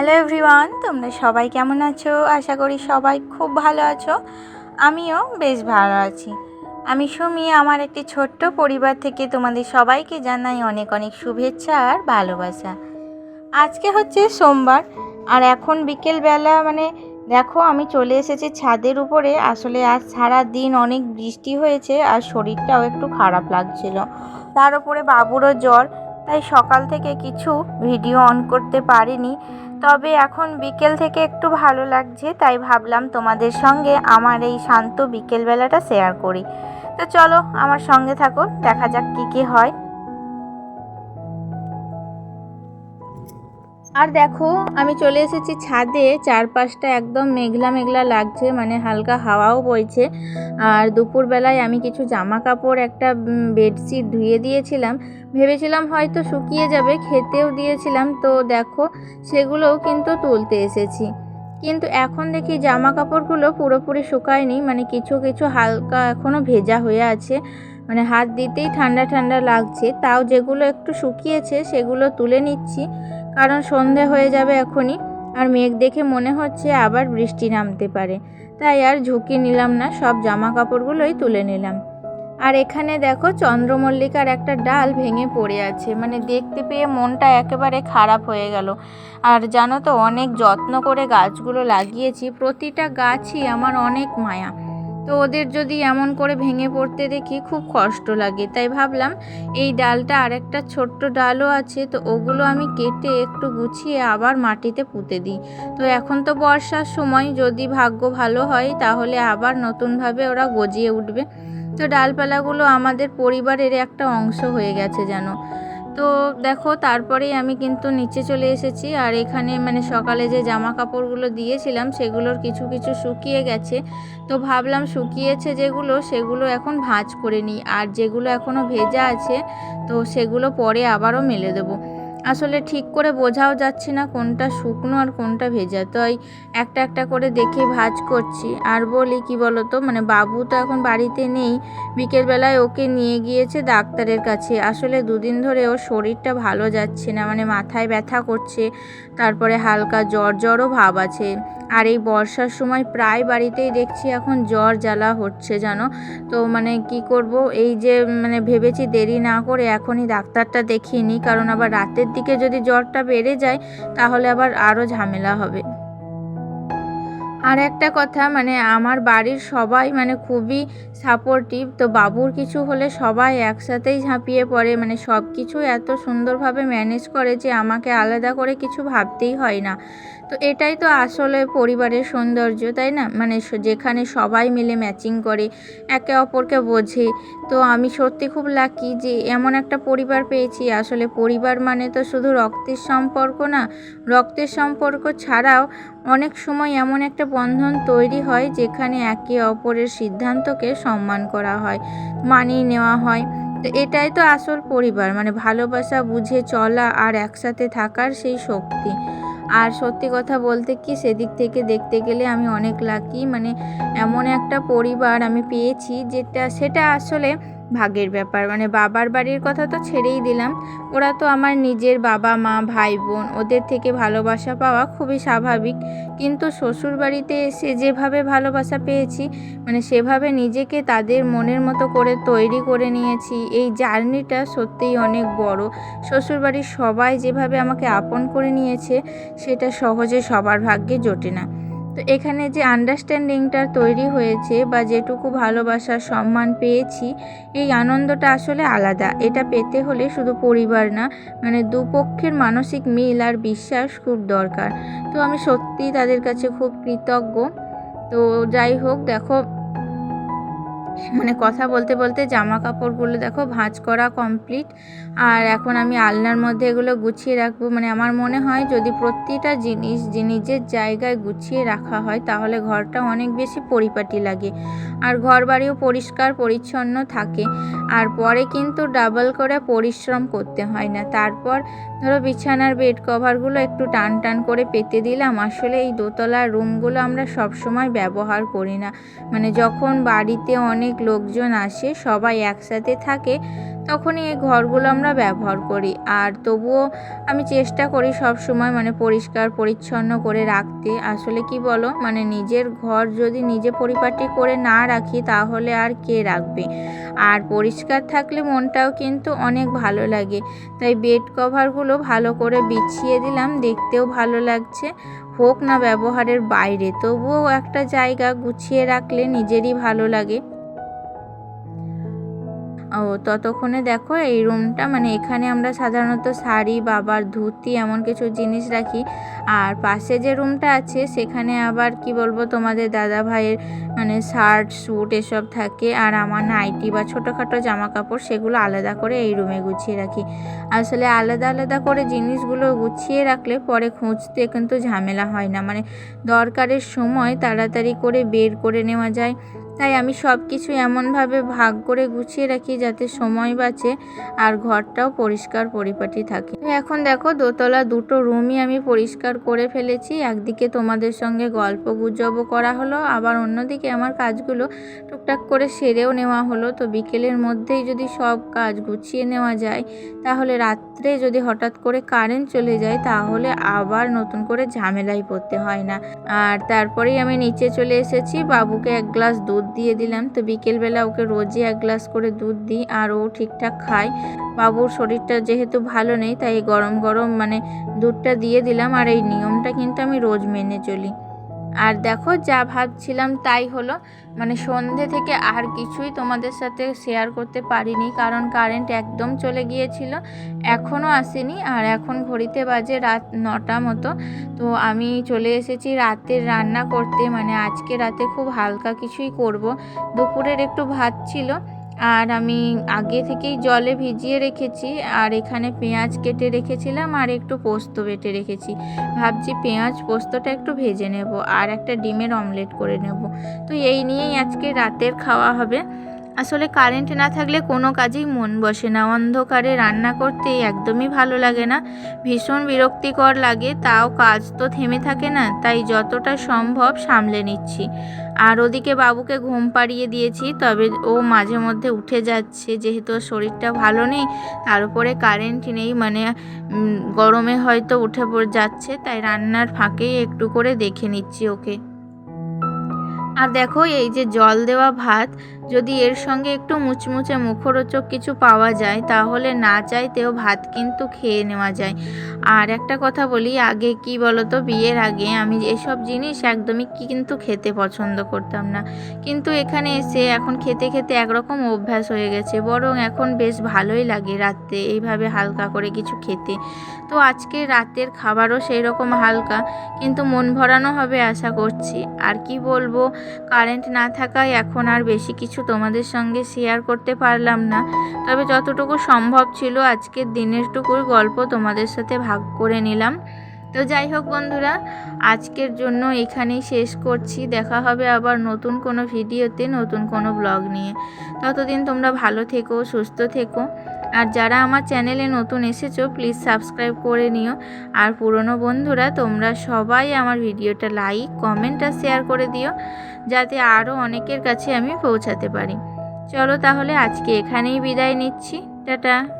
Hello everyone তোমরা সবাই কেমন আছো? আশা করি সবাই খুব ভালো আছো। আমিও বেশ ভালো আছি। আমি সুমি, আমার একটি ছোট্ট পরিবার থেকে তোমাদের সবাইকে জানাই অনেক অনেক শুভেচ্ছা আর ভালোবাসা। আজকে হচ্ছে সোমবার, আর এখন বিকেলবেলা মানে দেখো আমি চলে এসেছি ছাদের উপরে। আসলে আজ সারা দিন অনেক বৃষ্টি হয়েছে, আর শরীরটাও একটু খারাপ লাগছিল। তার উপরে বাবুরও জ্বর, তাই সকাল থেকে কিছু ভিডিও অন করতে পারিনি। তবে এখন বিকেল থেকে একটু ভালো লাগছে, তাই ভাবলাম তোমাদের সঙ্গে আমার এই শান্ত বিকেলবেলাটা শেয়ার করি। তো চলো আমার সঙ্গে থাকো, দেখা যাক কী কী হয়। আর দেখো, আমি চলে এসেছি ছাদে। চারপাশটা একদম মেঘলা মেঘলা লাগছে মানে হালকা হাওয়াও বইছে। আর দুপুরবেলায় আমি কিছু জামা কাপড় একটা বেডশিট ধুয়ে দিয়েছিলাম। ভেবেছিলাম হয়তো শুকিয়ে যাবে, খেতেও দিয়েছিলাম। তো দেখো, সেগুলোও কিন্তু তুলতে এসেছি। কিন্তু এখন দেখি জামা কাপড়গুলো পুরোপুরি শুকায়নি মানে কিছু কিছু হালকা এখনও ভেজা হয়ে আছে। মানে হাত দিতেই ঠান্ডা ঠান্ডা লাগছে। তাও যেগুলো একটু শুকিয়েছে, সেগুলো তুলে নিচ্ছি। কারণ সন্ধে হয়ে যাবে এখনই, আর মেঘ দেখে মনে হচ্ছে আবার বৃষ্টি নামতে পারে। তাই আর ঝুঁকি নিলাম না, সব জামা কাপড়গুলোই তুলে নিলাম। আর এখানে দেখো চন্দ্রমল্লিকার একটা ডাল ভেঙে পড়ে আছে মানে দেখতে পেয়ে মনটা একেবারে খারাপ হয়ে গেল। আর জানো তো, অনেক যত্ন করে গাছগুলো লাগিয়েছি, প্রতিটা গাছই আমার অনেক মায়া। তো ওদের যদি এমন করে ভেঙে পড়তে দেখি খুব কষ্ট লাগে। তাই ভাবলাম, এই ডালটা আরেকটা ছোট্ট ডালও আছে, তো ওগুলো আমি কেটে একটু গুছিয়ে আবার মাটিতে পুঁতে দিই। তো এখন তো বর্ষার সময়, যদি ভাগ্য ভালো হয় তাহলে আবার নতুনভাবে ওরা গজিয়ে উঠবে। তো ডালপালাগুলো আমাদের পরিবারের একটা অংশ হয়ে গেছে যেন। তো দেখো, তারপরেই আমি কিন্তু নিচে চলে এসেছি। আর এখানে মানে সকালে যে জামা কাপড়গুলো দিয়েছিলাম, সেগুলোর কিছু কিছু শুকিয়ে গেছে। তো ভাবলাম শুকিয়েছে যেগুলো, সেগুলো এখন ভাঁজ করে নিই। আর যেগুলো এখনও ভেজা আছে, তো সেগুলো পরে আবারও মেলে দেবো। আসলে ঠিক করে বোঝাও যাচ্ছে না কোনটা শুকনো আর কোনটা ভেজা। তাই একটা একটা করে দেখে ভাজ করছি। আর বলি কি বলতো মানে বাবু তো এখন বাড়িতে নেই, বিকেলবেলায় ওকে নিয়ে গিয়েছে ডাক্তারের কাছে। আসলে দুদিন ধরে ওর শরীরটা ভালো যাচ্ছে না মানে মাথায় ব্যথা করছে, তারপরে হালকা জ্বর জ্বরও ভাব আছে। আর এই বর্ষার সময় প্রায় বাড়িতেই দেখছি এখন জ্বর জ্বালা হচ্ছে, জানো? তো মানে কি করব, এই যে মানে ভেবেছি দেরি না করে এখনই ডাক্তারটা দেখিয়ে নিই, কারণ আবার রাতের দিকে যদি জ্বরটা বেড়ে যায় তাহলে আবার আরও ঝামেলা হবে। আর একটা কথা মানে আমার বাড়ির সবাই মানে খুবই সাপোর্টিভ তো বাবুর কিছু হলে সবাই একসাথেই ঝাঁপিয়ে পড়ে। মানে সব কিছু এত সুন্দরভাবে ম্যানেজ করে যে আমাকে আলাদা করে কিছু ভাবতেই হয় না। তো এটাই তো আসলে পরিবারের সৌন্দর্য, তাই না? মানে যেখানে সবাই মিলে ম্যাচিং করে, একে অপরকে বোঝে। তো আমি সত্যি খুব লাকি যে এমন একটা পরিবার পেয়েছি। আসলে পরিবার মানে তো শুধু রক্তের সম্পর্ক না, রক্তের সম্পর্ক ছাড়াও অনেক সময় এমন একটা বন্ধন তৈরি হয় যেখানে একে অপরের সিদ্ধান্তকে সম্মান করা হয়, মানিয়ে নেওয়া হয়। তো এটাই তো আসল পরিবার মানে ভালোবাসা, বুঝে চলা আর একসাথে থাকার সেই শক্তি। আর সত্যি কথা বলতে কি, সেদিক থেকে দেখতে গেলে আমি অনেক লাকি মানে এমন একটা পরিবার আমি পেয়েছি যেটা, সেটা আসলে ভাগের ব্যাপার। মানে বাবার বাড়ির কথা তো ছেড়েই দিলাম। ওরা তো আমার নিজের বাবা, মা, ভাই, বোন, ওদের থেকে ভালোবাসা পাওয়া খুবই স্বাভাবিক। কিন্তু শ্বশুর বাড়িতে এসে যেভাবে ভালোবাসা পেয়েছি মানে সেভাবে নিজেকে তাদের মনের মতো করে তৈরি করে নিয়েছি। এই জার্নিটা সত্যিই অনেক বড়। শ্বশুরবাড়ির সবাই যেভাবে আমাকে আপন করে নিয়েছে, সেটা সহজে সবার ভাগ্যে জোটে না। তো এখানে যে আন্ডারস্ট্যান্ডিংটা তৈরি হয়েছে বা যেটুকু ভালোবাসা, সম্মান পেয়েছি, এই আনন্দটা আসলে আলাদা। এটা পেতে হলে শুধু পরিবার না মানে দুপক্ষের মানসিক মিল আর বিশ্বাস খুব দরকার। তো আমি সত্যি তাদের কাছে খুব কৃতজ্ঞ। তো যাই হোক, দেখো মানে কথা বলতে বলতে জামা কাপড়গুলো দেখো ভাঁজ করা কমপ্লিট আর এখন আমি আলনার মধ্যে এগুলো গুছিয়ে রাখব। মানে আমার মনে হয় যদি প্রতিটা জিনিস যে নিজের জায়গায় গুছিয়ে রাখা হয়, তাহলে ঘরটা অনেক বেশি পরিপাটি লাগে। আর ঘর বাড়িও পরিষ্কার, পরিচ্ছন্ন থাকে। আর পরে কিন্তু ডাবল করে পরিশ্রম করতে হয় না। তারপর ধরো বিছানার বেড কভারগুলো একটু টান টান করে পেতে দিলাম। আসলে এই দোতলার রুমগুলো আমরা সবসময় ব্যবহার করি না। মানে যখন বাড়িতে অনেক লোকজন আসে, সবাই একসাথে থাকে, তখনই এই ঘরগুলো আমরা ব্যবহার করি। আর তবুও আমি চেষ্টা করি সব সময় মানে পরিষ্কার, পরিচ্ছন্ন করে রাখতে। আসলে কি বলো? মানে নিজের ঘর যদি নিজে পরিপাটি করে না রাখি, তাহলে আর কে রাখবে? আর পরিষ্কার থাকলে মনটাও কিন্তু অনেক ভালো লাগে। তাই বেড কভারগুলো ভালো করে বিছিয়ে দিলাম, দেখতেও ভালো লাগছে। হোক না ব্যবহারের বাইরে, তবুও একটা জায়গা গুছিয়ে রাখলে নিজেরই ভালো লাগে। ও, ততক্ষণে দেখো এই রুমটা মানে এখানে আমরা সাধারণত শাড়ি, বাবার ধুতি, এমন কিছু জিনিস রাখি। আর পাশে যে রুমটা আছে, সেখানে আবার কি বলব, তোমাদের দাদা ভাইয়ের মানে শার্ট স্যুট এসব থাকে। আর আমার নাইটি বা ছোটোখাটো জামা কাপড় সেগুলো আলাদা করে এই রুমে গুছিয়ে রাখি। আসলে আলাদা আলাদা করে জিনিসগুলো গুছিয়ে রাখলে পরে খুঁজতে কিন্তু ঝামেলা হয় না। মানে দরকারের সময় তাড়াতাড়ি করে বের করে নেওয়া যায়। তাই আমি সব কিছু এমনভাবে ভাগ করে গুছিয়ে রাখি যাতে সময় বাঁচে আর ঘরটাও পরিষ্কার পরিপাটি থাকে। এখন দেখো দোতলা দুটো রুমই আমি পরিষ্কার করে ফেলেছি। একদিকে তোমাদের সঙ্গে গল্প গুজবও করা হলো, আবার অন্যদিকে আমার কাজগুলো টুকটাক করে সেরেও নেওয়া হলো। তো বিকেলের মধ্যেই যদি সব কাজ গুছিয়ে নেওয়া যায়, তাহলে রাত্রে যদি হঠাৎ করে কারেন্ট চলে যায়, তাহলে আবার নতুন করে ঝামেলায় পড়তে হয় না। আর তারপরেই আমি নিচে চলে এসেছি। বাবুকে এক গ্লাস দুধ দিয়ে দিলাম। তো বিকেলবেলা ওকে রোজই এক গ্লাস করে দুধ দিই আর ও ঠিকঠাক খায়। বাবুর শরীরটা যেহেতু ভালো নেই, তাই গরম গরম মানে দুধটা দিয়ে দিলাম। আর এই নিয়মটা কিন্তু আমি রোজ মেনে চলি। আর দেখো যা ভাবছিলাম তাই হলো। মানে সন্ধে থেকে আর কিছুই তোমাদের সাথে শেয়ার করতে পারিনি, কারণ কারেন্ট একদম চলে গিয়েছিল, এখনও আসেনি, আর এখন ঘড়িতে বাজে রাত নটা মতো। তো আমি চলে এসেছি রাতের রান্না করতে মানে আজকে রাতে খুব হালকা কিছুই করব। দুপুরের একটু ভাত ছিল আর আমি আগে থেকেই জলে ভিজিয়ে রেখেছি, আর এখানে পেঁয়াজ কেটে রেখেছিলাম, আর একটু পোস্ত বেটে রেখেছি। ভাবছি পেঁয়াজ পোস্তটা একটু ভেজে নেব, আর একটা ডিমের অমলেট করে নেব। তো এই নিয়েই আজকে রাতের খাওয়া হবে। আসলে কারেন্ট না থাকলে কোনো কাজেই মন বসে না। অন্ধকারে রান্না করতে একদমই ভালো লাগে না। ভীষণ বিরক্তিকর লাগে, তাও কাজ তো থেমে থাকে না, তাই যতটা সম্ভব সামলে নিচ্ছি। আর ওদিকে বাবুকে ঘুম পাড়িয়ে দিয়েছি, তবে ও মাঝে মধ্যে উঠে যাচ্ছে, যেহেতু শরীরটা ভালো নেই, তার উপরে কারেন্ট নেই মানে গরমে হয়তো উঠে যাচ্ছে, তাই রান্নার ফাঁকেই একটু করে দেখে নিচ্ছি ওকে। আর দেখো, এই যে জল দেওয়া ভাত যদি এর সঙ্গে একটু মুচমুচে মুখরোচক কিছু পাওয়া যায়, তাহলে না চাইতেও ভাত কিন্তু খেয়ে নেওয়া যায়। আর একটা কথা বলি, আগে কি বলতো, বিয়ের আগে আমি এসব জিনিস একদমই কিন্তু খেতে পছন্দ করতাম না। কিন্তু এখানে এসে এখন খেতে খেতে একরকম অভ্যাস হয়ে গেছে, বরং এখন বেশ ভালোই লাগে রাত্রে এইভাবে হালকা করে কিছু খেতে। তো আজকে রাতের খাবারও সেই রকম হালকা, কিন্তু মন ভরানো হবে আশা করছি। আর কি বলব, কারেন্ট না থাকায় এখন আর বেশি কিছু তোমাদের সঙ্গে শেয়ার করতে পারলাম না। তবে যতটুকু সম্ভব ছিল আজকের দিনেরটুকুর গল্প তোমাদের সাথে ভাগ করে নিলাম। তো যাই হোক বন্ধুরা, আজকের জন্য এখানেই শেষ করছি। দেখা হবে আবার নতুন কোনো ভিডিওতে, নতুন কোনো ব্লগ নিয়ে। ততদিন তোমরা ভালো থেকো, সুস্থ থেকো। আর যারা আমার চ্যানেলে নতুন এসেছ প্লিজ সাবস্ক্রাইব করে নিও। আর পুরনো বন্ধুরা, তোমরা সবাই আমার ভিডিওটা লাইক কমেন্ট আর শেয়ার করে দিও, যাতে আরও অনেকের কাছে আমি পৌঁছাতে পারি। চলো তাহলে আজকে এখানেই বিদায় নিচ্ছি। টাটা।